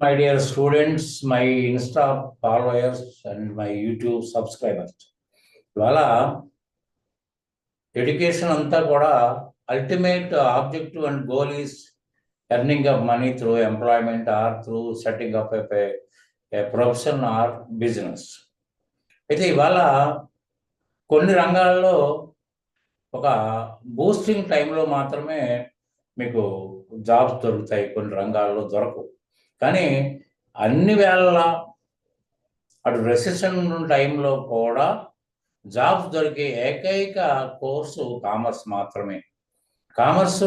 my dear students my insta followers and my YouTube subscribers ఇవాళ education అంతా కూడా ultimate objective and goal is earning up money through employment or through setting up a profession or business అయితే ఇవాళ కొన్ని రంగాల్లో ఒక boosting టైంలో మాత్రమే మీకు జాబ్స్ దొరుకుతాయి కొన్ని రంగాల్లో దొరకవు. కానీ అన్ని వేళ అటు రెసిషన్ టైంలో కూడా జాబ్స్ దొరికే ఏకైక కోర్సు కామర్స్ మాత్రమే. కామర్స్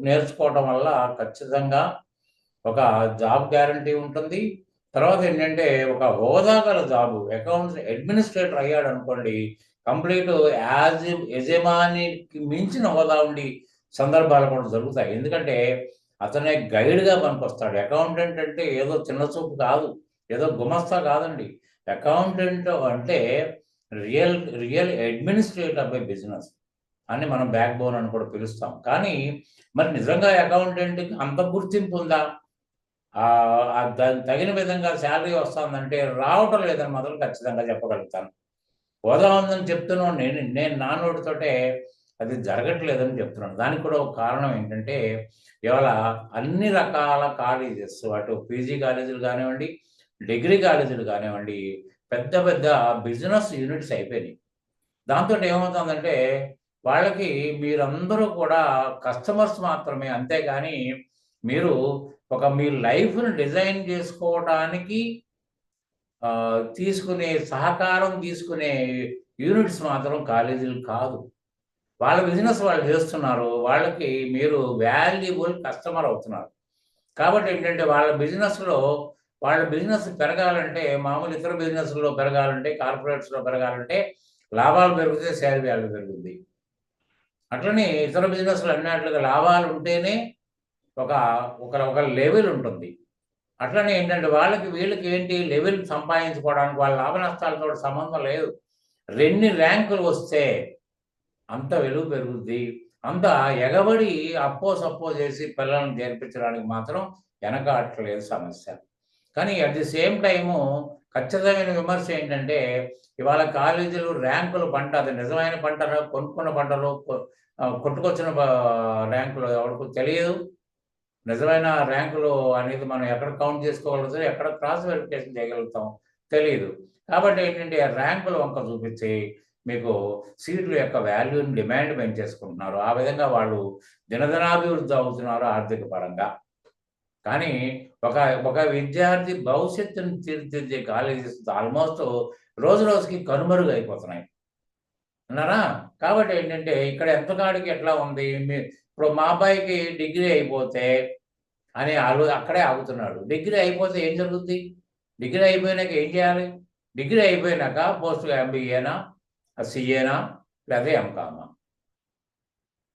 నేర్చుకోవడం వల్ల ఖచ్చితంగా ఒక జాబ్ గ్యారంటీ ఉంటుంది. తర్వాత ఏంటంటే ఒక హోదా గల జాబు అకౌంట్స్ అడ్మినిస్ట్రేటర్ అయ్యాడు అనుకోండి కంప్లీట్ యాజ్ యజమానికి మించిన హోదా ఉండి సందర్భాలు కూడా జరుగుతాయి. ఎందుకంటే అతనే గైడ్గా పనికొస్తాడు. అకౌంటెంట్ అంటే ఏదో చిన్న చూపు కాదు. ఏదో గుమస్తా కాదండి. అకౌంటెంట్ అంటే real real administrator of business అని మనం బ్యాక్ బోన్ అని కూడా పిలుస్తాం. కానీ మరి నిజంగా అకౌంటెంట్కి అంత గుర్తింపు ఉందా? తగిన విధంగా శాలరీ వస్తుందంటే రావటం లేదని మొదలు ఖచ్చితంగా చెప్పగలుగుతాను. హోదా ఉందని చెప్తున్నాను నేను నేను నానోడితోటే అది జరగట్లేదని చెప్తున్నాను దానికి కూడా ఒక కారణం ఏంటంటే ఇవాళ అన్ని రకాల కాలేజెస్ అటు పీజీ కాలేజీలు కానివ్వండి డిగ్రీ కాలేజీలు కానివ్వండి పెద్ద పెద్ద బిజినెస్ యూనిట్స్ అయిపోయినాయి. దాంతో ఏమవుతుందంటే వాళ్ళకి మీరందరూ కూడా కస్టమర్స్ మాత్రమే అంతేగాని మీరు ఒక మీ లైఫ్ను డిజైన్ చేసుకోవడానికి తీసుకునే సహకారం తీసుకునే యూనిట్స్ మాత్రం కాలేజీలు కాదు. వాళ్ళ బిజినెస్ వాళ్ళు చేస్తున్నారు వాళ్ళకి మీరు వాల్యుబుల్ కస్టమర్ అవుతున్నారు. కాబట్టి ఏంటంటే వాళ్ళ బిజినెస్లో వాళ్ళ బిజినెస్ పెరగాలంటే మామూలు ఇతర బిజినెస్లో పెరగాలంటే కార్పొరేట్స్లో పెరగాలంటే లాభాలు పెరిగితే సేల్ వాల్యూ పెరుగుద్ది. అట్లనే ఇతర బిజినెస్లు అన్నట్లుగా లాభాలు ఉంటేనే ఒక ఒక ఒక లెవెల్ ఉంటుంది. అట్లనే ఏంటంటే వాళ్ళకి వీళ్ళకి ఏంటి లెవెల్ సంపాదించుకోవడానికి వాళ్ళ లాభ నష్టాలతో సంబంధం లేదు. రెండు ర్యాంకులు వస్తే అంత వెలుగు పెరుగుద్ది. అంత ఎగబడి అప్పో సప్పో చేసి పిల్లల్ని చేర్పించడానికి మాత్రం వెనకాడట్లేదు సమస్య. కానీ అట్ ది సేమ్ టైము ఖచ్చితమైన విమర్శ ఏంటంటే ఇవాళ కాలేజీలు ర్యాంకులు పంట అది నిజమైన పంటలు కొనుక్కున్న పంటలు కొట్టుకొచ్చిన ర్యాంకులు ఎవరికి తెలియదు. నిజమైన ర్యాంకులు అనేది మనం ఎక్కడ కౌంట్ చేసుకోగలుగుతాం ఎక్కడ క్రాస్ వెరిఫికేషన్ చేయగలుగుతాం తెలియదు కాబట్టి ఏంటంటే ర్యాంకులు వంక చూపించి మీకు సీట్ల యొక్క వాల్యూని డిమాండ్ పెంచేసుకుంటున్నారు. ఆ విధంగా వాళ్ళు దినదినాభివృద్ధి అవుతున్నారు ఆర్థిక పరంగా. కానీ ఒక ఒక విద్యార్థి భవిష్యత్తును తీర్చిదిద్దే కాలేజెస్ ఆల్మోస్ట్ రోజు రోజుకి కనుమరుగు అయిపోతున్నాయి. అన్నారా? కాబట్టి ఏంటంటే ఇక్కడ ఎంత కాడికి ఎట్లా ఉంది? ఇప్పుడు మా అబ్బాయికి డిగ్రీ అయిపోతే అని ఆలో అక్కడే ఆగుతున్నాడు. డిగ్రీ అయిపోతే ఏం జరుగుద్ది? డిగ్రీ అయిపోయినాక ఏం చేయాలి? డిగ్రీ అయిపోయినాక పోస్ట్ ఎంబీఏనా? సిఏనా లేదా ఎంకామా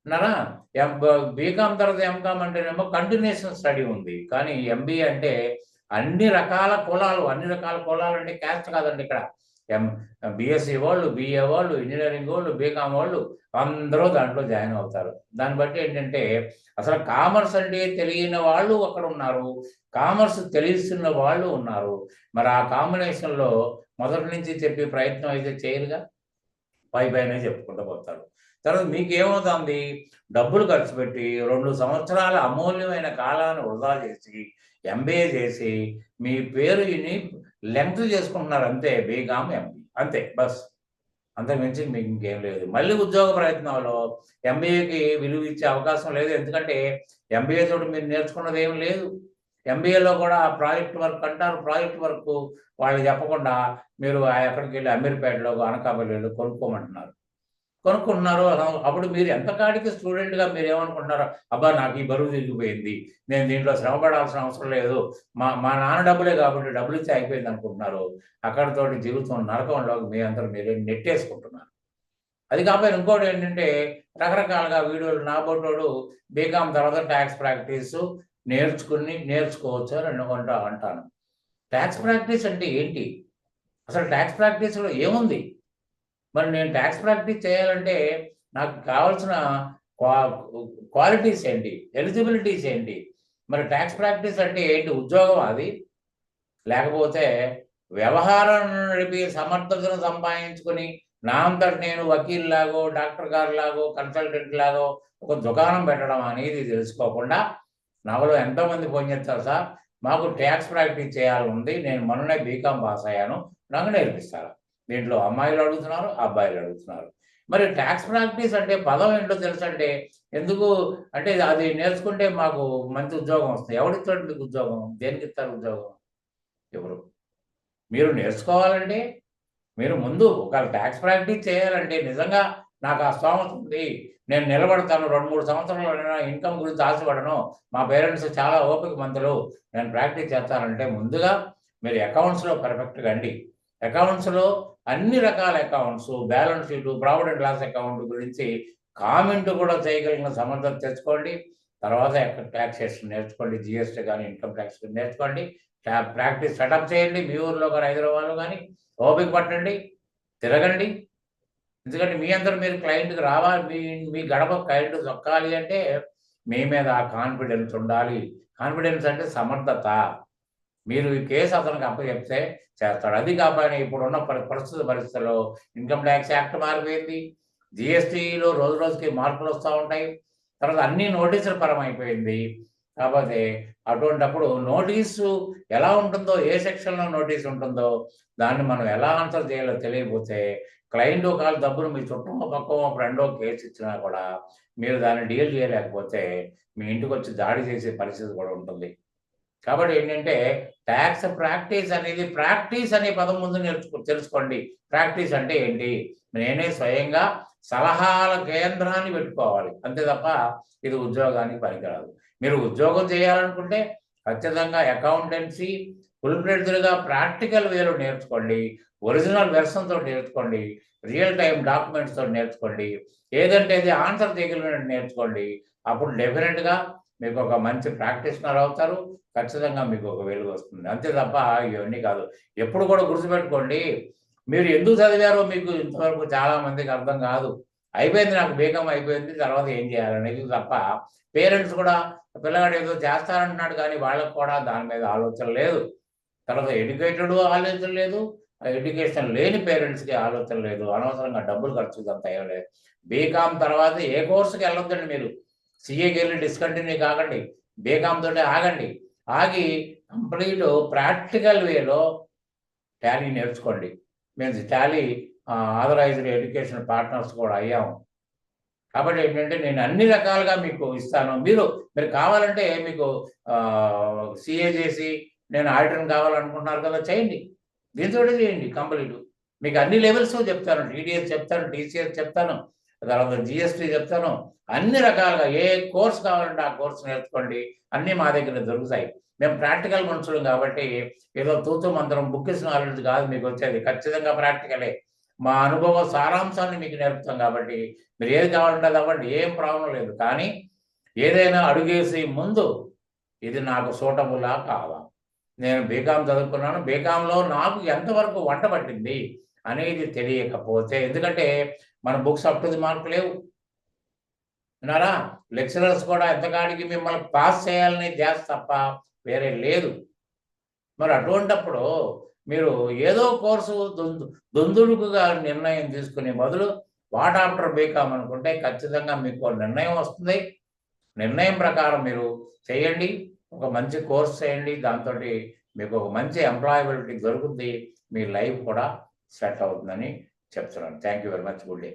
నానా ఎం బీకామ్ తర్వాత ఎంకామ్ అంటేనేమో కంటిన్యూషన్ స్టడీ ఉంది. కానీ ఎంబీఏ అంటే అన్ని రకాల కులాలు అన్ని రకాల కులాలు అంటే క్యాస్ట్ కాదండి ఇక్కడ. ఎం బిఎస్సి వాళ్ళు బిఏ వాళ్ళు ఇంజనీరింగ్ వాళ్ళు బీకామ్ వాళ్ళు అందరూ దాంట్లో జాయిన్ అవుతారు. దాన్ని బట్టి ఏంటంటే అసలు కామర్స్ అంటే తెలియని వాళ్ళు అక్కడ ఉన్నారు. కామర్స్ తెలిసిన వాళ్ళు ఉన్నారు. మరి ఆ కాంబినేషన్లో మొదటి నుంచి చెప్పే ప్రయత్నం అయితే చేయరుగా? పై పైన చెప్పుకుంటూ పోతారు. తర్వాత మీకు ఏమవుతుంది డబ్బులు ఖర్చు పెట్టి రెండు సంవత్సరాల అమూల్యమైన కాలాన్ని వృధా చేసి ఎంబీఏ చేసి మీ పేరుని లెంగ్త్ చేసుకుంటున్నారు అంతే బీకామ్ ఎంబీ. అంతే బస్. అంతకుమించి మీకు ఇంకేం లేదు. మళ్ళీ ఉద్యోగ ప్రయత్నంలో ఎంబీఏకి విలువ ఇచ్చే అవకాశం లేదు. ఎందుకంటే ఎంబీఏ తోటి మీరు నేర్చుకున్నది ఏం లేదు. ఎంబీఏలో కూడా ప్రాజెక్ట్ వర్క్ అంటారు ప్రాజెక్ట్ వర్క్ వాళ్ళు చెప్పకుండా మీరు ఎక్కడికి వెళ్ళి అమీర్పేటలో అనకాపల్లిలో కొనుక్కోమంటున్నారు. కొనుక్కుంటున్నారు. అప్పుడు మీరు ఎంత కాడికి స్టూడెంట్గా మీరు ఏమనుకుంటున్నారు అబ్బా నాకు ఈ బరువు తిరిగిపోయింది నేను దీంట్లో శ్రమ పడాల్సిన అవసరం లేదు. మా మా నాన్న డబ్బులే కాబట్టి డబ్బులు ఇచ్చి అయిపోయింది అనుకుంటున్నారు. అక్కడతోటి జీవితం నరకంలోకి మీ అందరూ మీరు నెట్టేసుకుంటున్నారు. అది కాకపోతే ఇంకోటి ఏంటంటే రకరకాలుగా వీడియోలు నా బొట్టోడు బీకామ్ తర్వాత ట్యాక్స్ ప్రాక్టీస్ నేర్చుకుని నేర్చుకోవచ్చు అని అనుకుంటా అంటాను. ట్యాక్స్ ప్రాక్టీస్ అంటే ఏంటి? అసలు ట్యాక్స్ ప్రాక్టీస్లో ఏముంది? మరి నేను ట్యాక్స్ ప్రాక్టీస్ చేయాలంటే నాకు కావాల్సిన క్వాలిటీస్ ఏంటి? ఎలిజిబిలిటీస్ ఏంటి? మరి ట్యాక్స్ ప్రాక్టీస్ అంటే ఏంటి? ఉద్యోగం అది. లేకపోతే వ్యవహారం నడిపి సమర్థతను సంపాదించుకుని నా అంతటి నేను వకీల్ లాగో డాక్టర్ గారు లాగో కన్సల్టెంట్ లాగో ఒక దుకాణం పెట్టడం అనేది తెలుసుకోకుండా నాలో ఎంతోమంది ఫోన్ చేస్తారు సార్ మాకు ట్యాక్స్ ప్రాక్టీస్ చేయాలని ఉంది నేను మొన్ననే బీకామ్ పాస్ అయ్యాను నాకు నేర్పిస్తారా. దీంట్లో అమ్మాయిలు అడుగుతున్నారు అబ్బాయిలు అడుగుతున్నారు. మరి ట్యాక్స్ ప్రాక్టీస్ అంటే పదం ఏంటో తెలుసు అంటే ఎందుకు అంటే అది నేర్చుకుంటే మాకు మంచి ఉద్యోగం వస్తుంది. ఎవరిస్తాడు మీకు ఉద్యోగం? దేనికి ఇస్తారు ఉద్యోగం? ఎవరు? మీరు నేర్చుకోవాలంటే మీరు ముందు ఒక ట్యాక్స్ ప్రాక్టీస్ చేయాలంటే నిజంగా నాకు ఆ స్తోమత ఉంది. నేను నిలబడతాను. రెండు మూడు సంవత్సరాలు ఇన్కమ్ గురించి ఆశపడను. మా పేరెంట్స్ చాలా ఓపిక మంతులు. నేను ప్రాక్టీస్ చేస్తానంటే ముందుగా మీరు అకౌంట్స్లో పర్ఫెక్ట్గా అండి. అకౌంట్స్లో అన్ని రకాల accounts balance sheet provident loss account గురించి కామెంట్ కూడా చేయగలిగిన సమర్థత తెచ్చుకోండి. తర్వాత ట్యాక్సేషన్ నేర్చుకోండి. జిఎస్టీ కానీ ఇన్కమ్ ట్యాక్స్ నేర్చుకోండి. ప్రాక్టీస్ సెటప్ చేయండి. మీ ఊర్లో కానీ హైదరాబాద్లో కానీ. ఓపిక పట్టండి. తిరగండి. ఎందుకంటే మీ అందరు మీరు క్లయింట్కి రావాలి మీ మీ గడప క్లయింట్ దొక్కాలి అంటే మీ మీద ఆ కాన్ఫిడెన్స్ ఉండాలి. కాన్ఫిడెన్స్ అంటే సమర్థత. మీరు ఈ కేసు అతనికి అప్పచెప్తే చేస్తాడు. అది కాబట్టి ఇప్పుడున్న పరి ప్రస్తుత పరిస్థితుల్లో ఇన్కమ్ ట్యాక్స్ యాక్ట్ మారిపోయింది. జిఎస్టీలో రోజు రోజుకి మార్పులు వస్తూ ఉంటాయి. తర్వాత అన్ని నోటీసుల పరం అయిపోయింది కాకపోతే అటువంటప్పుడు నోటీసు ఎలా ఉంటుందో ఏ సెక్షన్లో నోటీస్ ఉంటుందో దాన్ని మనం ఎలా ఆన్సర్ చేయాలో తెలియకపోతే క్లయింట్ ఒకవేళ డబ్బులు మీ చుట్టూ పక్కో ఫ్రెండో కేసు ఇచ్చినా కూడా మీరు దాన్ని డీల్ చేయలేకపోతే మీ ఇంటికి వచ్చి దాడి చేసే పరిస్థితి కూడా ఉంటుంది. కాబట్టి ఏంటంటే ట్యాక్స్ ప్రాక్టీస్ అనేది ప్రాక్టీస్ అనే పదం ముందు నేర్చుకో తెలుసుకోండి. ప్రాక్టీస్ అంటే ఏంటి? నేనే స్వయంగా సలహాల కేంద్రాన్ని పెట్టుకోవాలి. అంతే తప్ప ఇది ఉద్యోగానికి పనికిరాదు. మీరు ఉద్యోగం చేయాలనుకుంటే ఖచ్చితంగా అకౌంటెన్సీ ఫుల్ ఫ్లెడ్జ్డ్గా ప్రాక్టికల్ వేలో నేర్చుకోండి ఒరిజినల్ వెర్షన్తో నేర్చుకోండి రియల్ టైం డాక్యుమెంట్స్తో నేర్చుకోండి ఏదంటే ఇది ఆన్సర్ చేయగలిగినట్టు నేర్చుకోండి. అప్పుడు డెఫినెట్గా మీకు ఒక మంచి ప్రాక్టీషనర్ అవుతారు ఖచ్చితంగా మీకు ఒక వెలుగు వస్తుంది. అంతే తప్ప ఇవన్నీ కాదు. ఎప్పుడు కూడా గుర్తుపెట్టుకోండి మీరు ఎందుకు చదివారో మీకు ఇంతవరకు చాలా మందికి అర్థం కాదు. అయిపోయింది నాకు బేగం అయిపోయింది తర్వాత ఏం చేయాలనేది తప్ప పేరెంట్స్ కూడా పిల్లగాడు ఏదో చేస్తారంటున్నాడు కానీ వాళ్ళకు కూడా దాని మీద ఆలోచన లేదు. తర్వాత ఎడ్యుకేటెడ్ ఆలోచన లేదు. ఎడ్యుకేషన్ లేని పేరెంట్స్కి ఆలోచన లేదు. అనవసరంగా డబ్బులు ఖర్చు అంత లేదు. బీకామ్ తర్వాత ఏ కోర్సుకి వెళ్ళొద్దండి మీరు? సిఏకి వెళ్ళి డిస్కంటిన్యూ కాకండి. బీకామ్ తోటి ఆగండి. ఆగి కంప్లీట్ ప్రాక్టికల్ వేలో టాలీ నేర్చుకోండి. మేము టాలీ ఆథరైజ్డ్ ఎడ్యుకేషన్ పార్ట్నర్స్ కూడా అయ్యాము కాబట్టి ఏంటంటే నేను అన్ని రకాలుగా మీకు ఇస్తాను. మీరు మీరు కావాలంటే మీకు సిఏ చేసి నేను ఆడిటర్ని కావాలనుకుంటున్నారు కదా చేయండి. దీంతో చేయండి కంప్లీట్. మీకు అన్ని లెవెల్స్ చెప్తాను. టీడీఎస్ చెప్తాను టీసీఎస్ చెప్తాను తర్వాత జిఎస్టీ చెప్తాను. అన్ని రకాలుగా ఏ కోర్స్ కావాలంటే ఆ కోర్స్ నేర్చుకోండి. అన్నీ మా దగ్గర దొరుకుతాయి. మేము ప్రాక్టికల్ మనుషులు కాబట్టి ఏదో తూతు మంత్రం ఇస్ నాలెడ్జ్ కాదు మీకు వచ్చేది. ఖచ్చితంగా ప్రాక్టికలే. మా అనుభవ సారాంశాన్ని మీకు నేర్పుతాం కాబట్టి మీరు ఏది కావాలంటే కాబట్టి అవ్వండి ఏం ప్రాబ్లం లేదు. కానీ ఏదైనా అడుగేసి ముందు ఇది నాకు సూటబులా కావా నేను బీకామ్ చదువుకున్నాను బీకాంలో నాకు ఎంతవరకు వంట పట్టింది అనేది తెలియకపోతే ఎందుకంటే మన books up to the mark లేవు. విన్నారా? లెక్చరర్స్ కూడా ఎంతకాడికి మిమ్మల్ని పాస్ చేయాలని ధ్యాస తప్ప వేరే లేదు. మరి అటువంటప్పుడు మీరు ఏదో కోర్సు దొందు దొందుడుకుగా నిర్ణయం తీసుకునే బదులు వాట్ ఆఫ్టర్ బీకామ్ అనుకుంటే ఖచ్చితంగా మీకు నిర్ణయం వస్తుంది. నిర్ణయం ప్రకారం మీరు చేయండి. ఒక మంచి కోర్స్ చేయండి. దాంతో మీకు ఒక మంచి ఎంప్లాయబిలిటీ దొరుకుతుంది మీ లైఫ్ కూడా సెట్ అవుతుందని చెప్తున్నాను. Thank you very much good day